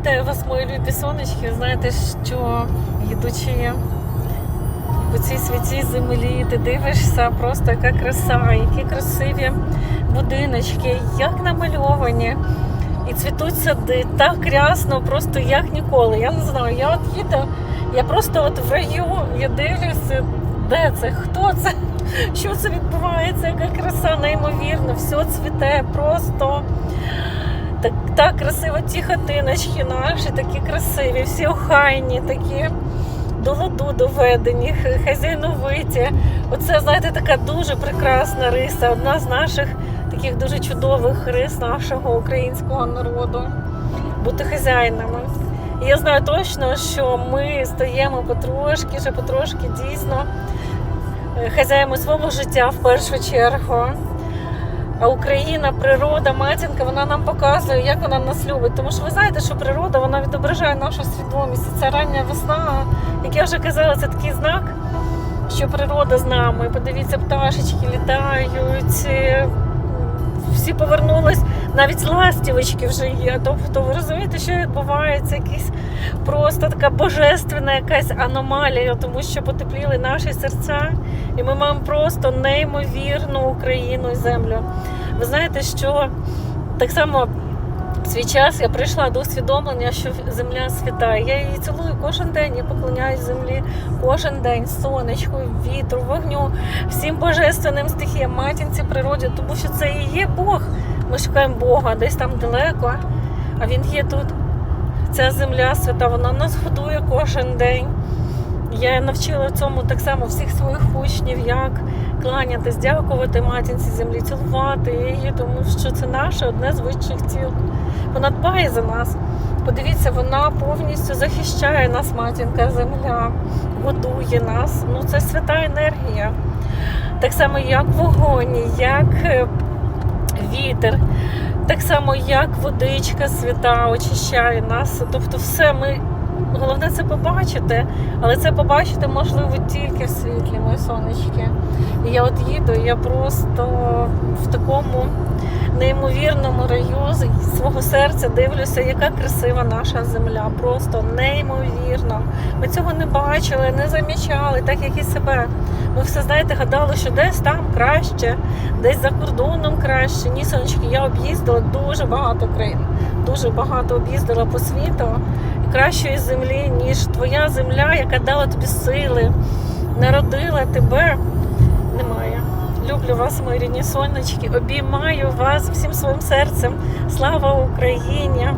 Вітаю вас, мої любі сонечки. Знаєте, що їдучи по цій святій землі, ти дивишся просто яка краса, які красиві будиночки, як намальовані. І цвітуть сади так рясно, просто як ніколи. Я не знаю, я от їду, я просто от в раю, я дивлюся, де це, хто це, що це відбувається, яка краса, неймовірно, все цвіте просто. Так, так красиво ті хатиночки наші, такі красиві, всі охайні, такі до ладу доведені, хазяйновиті. Оце, знаєте, така дуже прекрасна риса, одна з наших таких дуже чудових рис нашого українського народу. Бути хазяїнами. Я знаю точно, що ми стаємо потрошки, вже потрошки дійсно е, хазяїми свого життя в першу чергу. А Україна, природа, матінка, вона нам показує, як вона нас любить. Тому що ви знаєте, що природа вона відображає нашу свідомість. І Ця рання весна, як я вже казала, це такий знак, що природа з нами. Подивіться, пташечки літають, е, всі повернулись, навіть ластівочки вже є. Тобто, ви розумієте, що відбувається? Якісь просто така божественна якась аномалія, тому що потепліли наші серця, і ми маємо просто неймовірну Україну і землю. Ви знаєте, що так само в свій час я прийшла до усвідомлення, що земля свята. Я її цілую кожен день, я поклоняюсь землі кожен день, сонечку, вітру, вогню, всім божественним стихіям, матінці природі, тому що це і є Бог. Ми шукаємо Бога десь там далеко, а він є тут. Ця земля свята, вона нас годує кожен день. Я навчила цьому так само всіх своїх учнів, як кланятись, дякувати матінці землі, цілувати її, тому що це наше одне з вищих тіл. Вона дбає за нас. Подивіться, вона повністю захищає нас, матінка земля, годує нас. Ну це свята енергія. Так само, як вогонь, як е, вітер, так само, як водичка свята очищає нас. Тобто, все ми. Головне це побачити, але це побачити можливо тільки в світлі, мої сонечки. І я от їду, я просто в такому неймовірному раю свого серця дивлюся, яка красива наша земля. Просто неймовірно. Ми цього не бачили, не замічали, так як і себе. Ми все знаєте, гадали, що десь там краще, десь за кордоном краще. Ні, сонечки, я об'їздила дуже багато країн, дуже багато об'їздила по світу кращої землі, ніж твоя земля, яка дала тобі сили, народила тебе. Немає. Люблю вас, мої рідні сонечки. Обіймаю вас всім своїм серцем. Слава Україні!